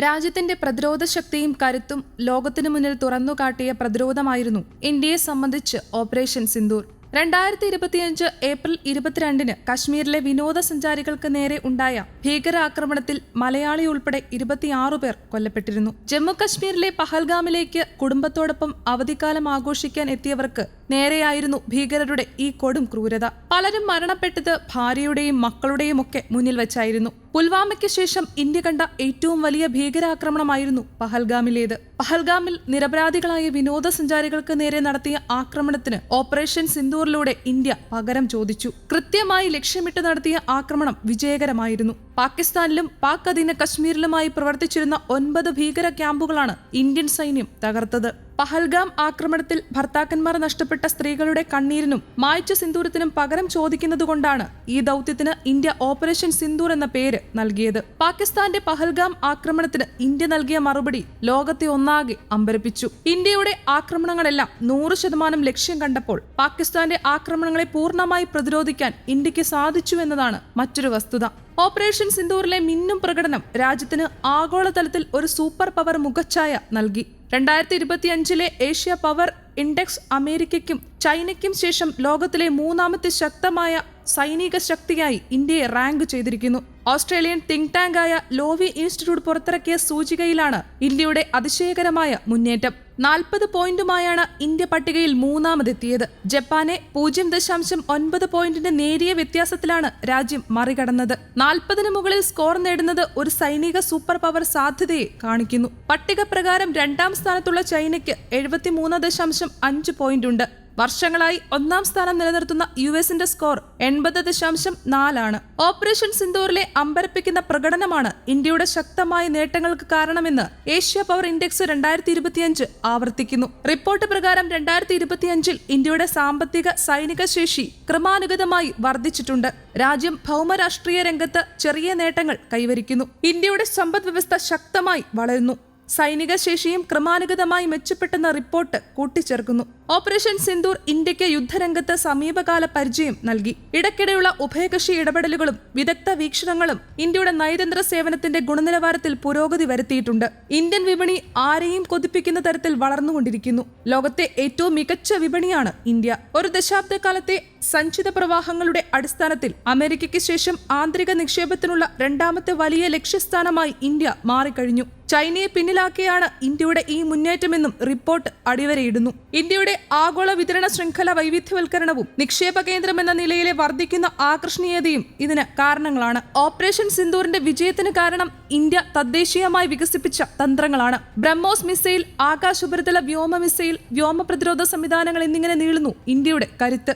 രാജ്യത്തിന്റെ പ്രതിരോധ ശക്തിയും കരുത്തും ലോകത്തിനു മുന്നിൽ തുറന്നുകാട്ടിയ പ്രതിരോധമായിരുന്നു ഇന്ത്യയെ സംബന്ധിച്ച് ഓപ്പറേഷൻ സിന്ദൂർ. രണ്ടായിരത്തി ഇരുപത്തിയഞ്ച് ഏപ്രിൽ ഇരുപത്തിരണ്ടിന് കശ്മീരിലെ വിനോദസഞ്ചാരികൾക്ക് നേരെ ഉണ്ടായ ഭീകരാക്രമണത്തിൽ മലയാളി ഉൾപ്പെടെ ഇരുപത്തിയാറു പേർ കൊല്ലപ്പെട്ടിരുന്നു. ജമ്മു കശ്മീരിലെ പഹൽഗാമിലേക്ക് കുടുംബത്തോടൊപ്പം അവധിക്കാലം ആഘോഷിക്കാൻ എത്തിയവർക്ക് നേരെയായിരുന്നു ഭീകരരുടെ ഈ കൊടും ക്രൂരത. പലരും മരണപ്പെട്ടത് ഭാര്യയുടെയും മക്കളുടെയും ഒക്കെ മുന്നിൽ വെച്ചായിരുന്നു. പുൽവാമയ്ക്ക് ശേഷം ഇന്ത്യ കണ്ട ഏറ്റവും വലിയ ഭീകരാക്രമണമായിരുന്നു പഹൽഗാമിലേത്. പഹൽഗാമിൽ നിരപരാധികളായ വിനോദസഞ്ചാരികൾക്ക് നേരെ നടത്തിയ ആക്രമണത്തിന് ഓപ്പറേഷൻ സിന്ദൂറിലൂടെ ഇന്ത്യ പകരം ചോദിച്ചു. കൃത്യമായി ലക്ഷ്യമിട്ട് നടത്തിയ ആക്രമണം വിജയകരമായിരുന്നു. പാകിസ്ഥാനിലും പാക് അധീന കശ്മീരിലുമായി പ്രവർത്തിച്ചിരുന്ന ഒൻപത് ഭീകര ക്യാമ്പുകളാണ് ഇന്ത്യൻ സൈന്യം തകർത്തത്. പഹൽഗാം ആക്രമണത്തിൽ ഭർത്താക്കന്മാർ നഷ്ടപ്പെട്ട സ്ത്രീകളുടെ കണ്ണീരിനും മായച്ച സിന്ദൂരത്തിനും പകരം ചോദിക്കുന്നതുകൊണ്ടാണ് ഈ ദൗത്യത്തിന് ഇന്ത്യ ഓപ്പറേഷൻ സിന്ദൂർ എന്ന പേര് നൽകിയത്. പാകിസ്ഥാന്റെ പഹൽഗാം ആക്രമണത്തിന് ഇന്ത്യ നൽകിയ മറുപടി ലോകത്തെ ഒന്നാകെ അമ്പരപ്പിച്ചു. ഇന്ത്യയുടെ ആക്രമണങ്ങളെല്ലാം നൂറ് ശതമാനം ലക്ഷ്യം കണ്ടപ്പോൾ പാകിസ്ഥാന്റെ ആക്രമണങ്ങളെ പൂർണമായി പ്രതിരോധിക്കാൻ ഇന്ത്യയ്ക്ക് സാധിച്ചു എന്നതാണ് മറ്റൊരു വസ്തുത. ഓപ്പറേഷൻ സിന്ദൂറിലെ മിന്നും പ്രകടനം രാജ്യത്തിന് ആഗോളതലത്തിൽ ഒരു സൂപ്പർ പവർ മുഖച്ഛായ നൽകി. രണ്ടായിരത്തി ഇരുപത്തിയഞ്ചിലെ ഏഷ്യ പവർ ഇൻഡെക്സ് അമേരിക്കയ്ക്കും ചൈനയ്ക്കും ശേഷം ലോകത്തിലെ മൂന്നാമത്തെ ശക്തമായ സൈനിക ശക്തിയായി ഇന്ത്യയെ റാങ്ക് ചെയ്തിരിക്കുന്നു. ഓസ്ട്രേലിയൻ തിങ്ക് ടാങ്ക് ആയ ലോവി ഇൻസ്റ്റിറ്റ്യൂട്ട് പുറത്തിറക്കിയ സൂചികയിലാണ് ഇന്ത്യയുടെ അതിശയകരമായ മുന്നേറ്റം. നാൽപ്പത് പോയിന്റുമായാണ് ഇന്ത്യ പട്ടികയിൽ മൂന്നാമതെത്തിയത്. ജപ്പാനെ പൂജ്യം ദശാംശം ഒൻപത് പോയിന്റിന്റെ നേരിയ വ്യത്യാസത്തിലാണ് രാജ്യം മറികടന്നത്. നാൽപ്പതിന് മുകളിൽ സ്കോർ നേടുന്നത് ഒരു സൈനിക സൂപ്പർ പവർ സാധ്യതയെ കാണിക്കുന്നു. പട്ടിക പ്രകാരം രണ്ടാം സ്ഥാനത്തുള്ള ചൈനയ്ക്ക് എഴുപത്തിമൂന്ന് ദശാംശം അഞ്ച് പോയിന്റ് ഉണ്ട് വർഷങ്ങളായി ഒന്നാം സ്ഥാനം നിലനിർത്തുന്ന യു എസിന്റെ സ്കോർ എൺപത് ദശാംശം നാലാണ്. ഓപ്പറേഷൻ സിന്ദൂറിലെ അമ്പരപ്പിക്കുന്ന പ്രകടനമാണ് ഇന്ത്യയുടെ ശക്തമായ നേട്ടങ്ങൾക്ക് കാരണമെന്ന് ഏഷ്യ പവർ ഇൻഡെക്സ് രണ്ടായിരത്തി ഇരുപത്തിയഞ്ച് ആവർത്തിക്കുന്നു. റിപ്പോർട്ട് പ്രകാരം രണ്ടായിരത്തി ഇരുപത്തിയഞ്ചിൽ ഇന്ത്യയുടെ സാമ്പത്തിക സൈനിക ശേഷി ക്രമാനുഗതമായി വർദ്ധിച്ചിട്ടുണ്ട്. രാജ്യം ഭൗമരാഷ്ട്രീയ രംഗത്ത് ചെറിയ നേട്ടങ്ങൾ കൈവരിക്കുന്നു. ഇന്ത്യയുടെ സമ്പദ് വ്യവസ്ഥ ശക്തമായി വളരുന്നു. സൈനിക ശേഷിയും ക്രമാനുഗതമായി മെച്ചപ്പെട്ടെന്ന റിപ്പോർട്ട് കൂട്ടിച്ചേർക്കുന്നു. ഓപ്പറേഷൻ സിന്ദൂർ ഇന്ത്യയ്ക്ക് യുദ്ധരംഗത്ത് സമീപകാല പരിചയം നൽകി. ഇടയ്ക്കിടെയുള്ള ഉഭയകക്ഷി ഇടപെടലുകളും വിദഗ്ധ വീക്ഷണങ്ങളും ഇന്ത്യയുടെ നയതന്ത്ര സേവനത്തിന്റെ ഗുണനിലവാരത്തിൽ പുരോഗതി വരുത്തിയിട്ടുണ്ട്. ഇന്ത്യൻ വിപണി ആരെയും കൊതിപ്പിക്കുന്ന തരത്തിൽ വളർന്നുകൊണ്ടിരിക്കുന്നു. ലോകത്തെ ഏറ്റവും മികച്ച വിപണിയാണ് ഇന്ത്യ. ഒരു ദശാബ്ദകാലത്തെ സഞ്ചിത പ്രവാഹങ്ങളുടെ അടിസ്ഥാനത്തിൽ അമേരിക്കയ്ക്ക് ശേഷം ആന്തരിക നിക്ഷേപത്തിനുള്ള രണ്ടാമത്തെ വലിയ ലക്ഷ്യസ്ഥാനമായി ഇന്ത്യ മാറിക്കഴിഞ്ഞു. ചൈനയെ പിന്നിലാക്കിയാണ് ഇന്ത്യയുടെ ഈ മുന്നേറ്റമെന്നും റിപ്പോർട്ട് അടിവരയിടുന്നു. ഇന്ത്യയുടെ ആഗോള വിതരണ ശൃംഖല വൈവിധ്യവൽക്കരണവും നിക്ഷേപ കേന്ദ്രം എന്ന നിലയിലെ വർദ്ധിക്കുന്ന ആകർഷണീയതയും ഇതിന് കാരണങ്ങളാണ്. ഓപ്പറേഷൻ സിന്ദൂറിന്റെ വിജയത്തിന് കാരണം ഇന്ത്യ തദ്ദേശീയമായി വികസിപ്പിച്ച തന്ത്രങ്ങളാണ്. ബ്രഹ്മോസ് മിസൈൽ ആകാശ ഉപരിതല വ്യോമ മിസൈൽ വ്യോമ പ്രതിരോധ സംവിധാനങ്ങൾ എന്നിങ്ങനെ നീളുന്നു ഇന്ത്യയുടെ കരുത്ത്.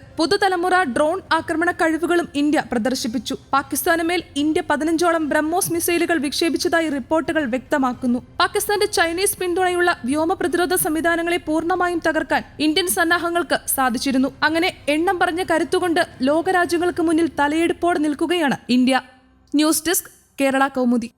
പുതുതലമുറ ഡ്രോൺ ആക്രമണ കഴിവുകളും ഇന്ത്യ പ്രദർശിപ്പിച്ചു. പാകിസ്ഥാനുമേൽ ഇന്ത്യ പതിനഞ്ചോളം ബ്രഹ്മോസ് മിസൈലുകൾ വിക്ഷേപിച്ചതായി റിപ്പോർട്ടുകൾ വ്യക്തമാക്കുന്നു. പാകിസ്ഥാന്റെ ചൈനീസ് പിന്തുണയുള്ള വ്യോമ പ്രതിരോധ സംവിധാനങ്ങളെ പൂർണമായും തകർക്കാൻ ഇന്ത്യൻ സന്നാഹങ്ങൾക്ക് സാധിച്ചിരുന്നു. അങ്ങനെ എണ്ണം പറഞ്ഞ കരുത്തുകൊണ്ട് ലോകരാജ്യങ്ങൾക്ക് മുന്നിൽ തലയെടുപ്പോടെ നിൽക്കുകയാണ് India. News desk Kerala Kaumudi.